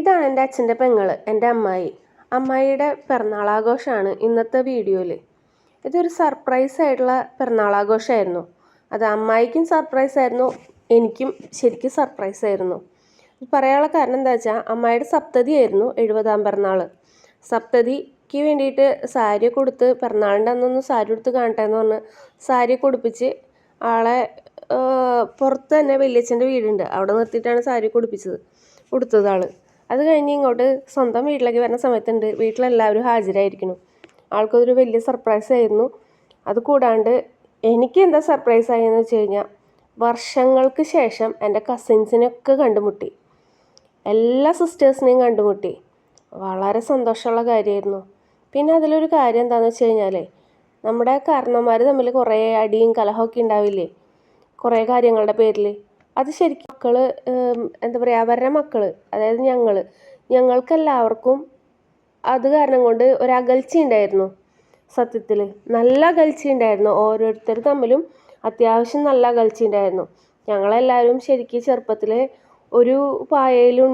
ഇതാണ് എന്റെ അച്ഛന്റെ പെങ്ങൾ എന്റെ അമ്മായി. അമ്മായിയുടെ പിറന്നാളാഘോഷമാണ് ഇന്നത്തെ വീഡിയോയിൽ. ഇതൊരു സർപ്രൈസ് ആയിട്ടുള്ള പിറന്നാളാഘോഷമായിരുന്നു. അത് അമ്മായിക്കും സർപ്രൈസ് ആയിരുന്നു എനിക്കും ശരിക്കും സർപ്രൈസ് ആയിരുന്നു. പറയാനുള്ള കാരണം എന്താ വെച്ചാൽ അമ്മായിയുടെ സപ്തതി ആയിരുന്നു എഴുപതാം പിറന്നാൾ. സപ്തതിക്ക് വേണ്ടിയിട്ട് സാരി കൊടുത്ത് പിറന്നാളിന്റെ അന്നൊന്ന് സാരി കൊടുത്ത് കാണട്ടെ എന്ന് പറഞ്ഞ് സാരി കൊടുപ്പിച്ച് ആളെ പുറത്ത് തന്നെ വലിയച്ഛന്റെ വീടുണ്ട്. അവിടെ നിർത്തിയിട്ടാണ് സാരി കൊടുപ്പിച്ചത് കൊടുത്തത് അത് കഴിഞ്ഞ് ഇങ്ങോട്ട് സ്വന്തം വീട്ടിലേക്ക് വരുന്ന സമയത്തുണ്ട്. വീട്ടിലെല്ലാവരും ഹാജരായിരിക്കണം ആൾക്കതൊരു വലിയ സർപ്രൈസ് ആയിരുന്നു. അത് കൂടാണ്ട് എനിക്ക് എന്താ സർപ്രൈസ് ആയെന്ന് വെച്ച് കഴിഞ്ഞാൽ വർഷങ്ങൾക്ക് ശേഷം എന്റെ കസിൻസിനെയൊക്കെ കണ്ടുമുട്ടി. എല്ലാ സിസ്റ്റേഴ്സിനെയും കണ്ടുമുട്ടി. വളരെ സന്തോഷമുള്ള കാര്യമായിരുന്നു. പിന്നെ അതിലൊരു കാര്യം എന്താണെന്ന് വെച്ച് കഴിഞ്ഞാൽ നമ്മുടെ കാരണന്മാർ തമ്മിൽ കുറേ അടിയും കലഹമൊക്കെ ഉണ്ടാവില്ലേ? കുറേ കാര്യങ്ങളുടെ പേരിൽ അത് ശരിക്കും മക്കൾ എന്താ പറയുക അവരുടെ മക്കൾ അതായത് ഞങ്ങൾ ഞങ്ങൾക്കെല്ലാവർക്കും അത് കാരണം കൊണ്ട് ഒരകൽച്ച ഉണ്ടായിരുന്നു സത്യത്തിൽ നല്ല അകൽച്ച ഉണ്ടായിരുന്നു. ഓരോരുത്തർ തമ്മിലും അത്യാവശ്യം നല്ല അകൽച്ച ഉണ്ടായിരുന്നു. ഞങ്ങളെല്ലാവരും ശരിക്കും ചെറുപ്പത്തിൽ ഒരു പായയിലും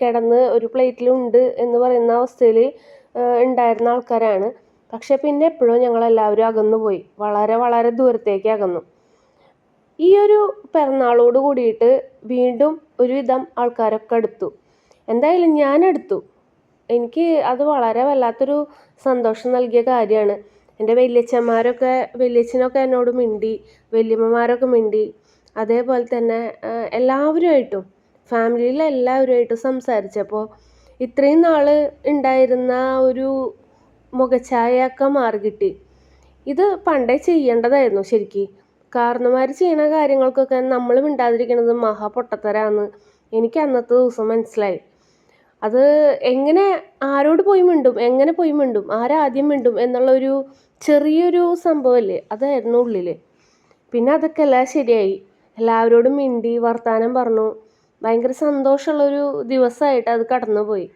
കിടന്ന് ഒരു പ്ലേറ്റിലുണ്ട് എന്ന് പറയുന്ന അവസ്ഥയിൽ ഉണ്ടായിരുന്ന ആൾക്കാരാണ്. പക്ഷെ പിന്നെ എപ്പോഴും ഞങ്ങളെല്ലാവരും അകന്നു പോയി വളരെ വളരെ ദൂരത്തേക്ക് അകന്നു. ഈ ഒരു പിറന്നാളോട് കൂടിയിട്ട് വീണ്ടും ഒരുവിധം ആൾക്കാരൊക്കെ എടുത്തു എന്തായാലും ഞാൻ എടുത്തു എനിക്ക് അത് വളരെ വല്ലാത്തൊരു സന്തോഷം നൽകിയ കാര്യമാണ്. എന്റെ വല്യച്ഛന്മാരൊക്കെ വല്യച്ഛനൊക്കെ എന്നോട് മിണ്ടി വല്യമ്മമാരൊക്കെ മിണ്ടി അതേപോലെ തന്നെ എല്ലാവരുമായിട്ടും ഫാമിലിയിലെ എല്ലാവരുമായിട്ടും സംസാരിച്ചപ്പോൾ ഇത്രയും നാൾ ഉണ്ടായിരുന്ന ഒരു മുഖഛായയൊക്കെ മാറി കിട്ടി ഇത് പണ്ടേ ചെയ്യേണ്ടതായിരുന്നു ശരിക്കും. കാരണന്മാർ ചെയ്യുന്ന കാര്യങ്ങൾക്കൊക്കെ നമ്മൾ മിണ്ടാതിരിക്കണത് മഹാ പൊട്ടത്തരാന്ന് എനിക്ക് അന്നത്തെ ദിവസം മനസ്സിലായി. അത് എങ്ങനെ ആരോട് പോയി മിണ്ടും എങ്ങനെ പോയി മിണ്ടും ആരാദ്യം മിണ്ടും എന്നുള്ള ഒരു ചെറിയൊരു സംഭവമല്ലേ അതായിരുന്നു ഉള്ളിൽ പിന്നെ അതൊക്കെ എല്ലാം ശരിയായി. എല്ലാവരോടും മിണ്ടി വർത്താനം പറഞ്ഞു. ഭയങ്കര സന്തോഷമുള്ളൊരു ദിവസമായിട്ട് അത് കടന്നുപോയി.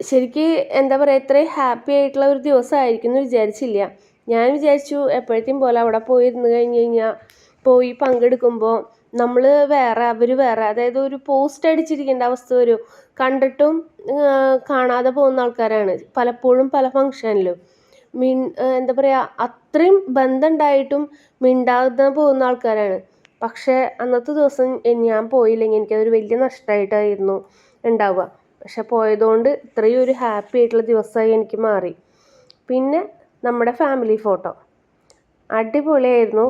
ശരിക്ക് എന്താ പറയുക ഇത്രയും ഹാപ്പി ആയിട്ടുള്ള ഒരു ദിവസമായിരിക്കും എന്ന് വിചാരിച്ചില്ല. ഞാൻ വിചാരിച്ചു എപ്പോഴത്തെയും പോലെ അവിടെ പോയി ഇരുന്ന് കഴിഞ്ഞ് കഴിഞ്ഞാൽ പോയി പങ്കെടുക്കുമ്പോൾ നമ്മൾ വേറെ അവർ വേറെ അതായത് ഒരു പോസ്റ്റ് അടിച്ചിരിക്കേണ്ട അവസ്ഥ വരും. കണ്ടിട്ടും കാണാതെ പോകുന്ന ആൾക്കാരാണ്. പലപ്പോഴും പല ഫങ്ഷനിലും മിൺ എന്താ പറയുക അത്രയും ബന്ധമുണ്ടായിട്ടും മിണ്ടാതെ പോകുന്ന ആൾക്കാരാണ്. പക്ഷേ അന്നത്തെ ദിവസം ഞാൻ പോയില്ലെങ്കിൽ എനിക്കതൊരു വലിയ നഷ്ടമായിട്ടായിരുന്നു ഉണ്ടാവുക. പക്ഷെ പോയതുകൊണ്ട് ഇത്രയും ഒരു ഹാപ്പി ആയിട്ടുള്ള ദിവസമായി എനിക്ക് മാറി. പിന്നെ നമ്മുടെ ഫാമിലി ഫോട്ടോ അടിപൊളിയായിരുന്നു.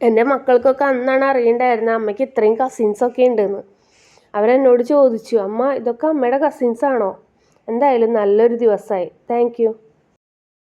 എന്റെ മക്കൾക്കൊക്കെ അന്നാണ് അറിയണ്ടായിരുന്നത് അമ്മയ്ക്ക് ഇത്രയും കസിൻസൊക്കെ ഉണ്ടെന്ന്. അവരെന്നോട് ചോദിച്ചു അമ്മ ഇതൊക്കെ അമ്മയുടെ കസിൻസാണോ എന്തായാലും നല്ലൊരു ദിവസമായി താങ്ക്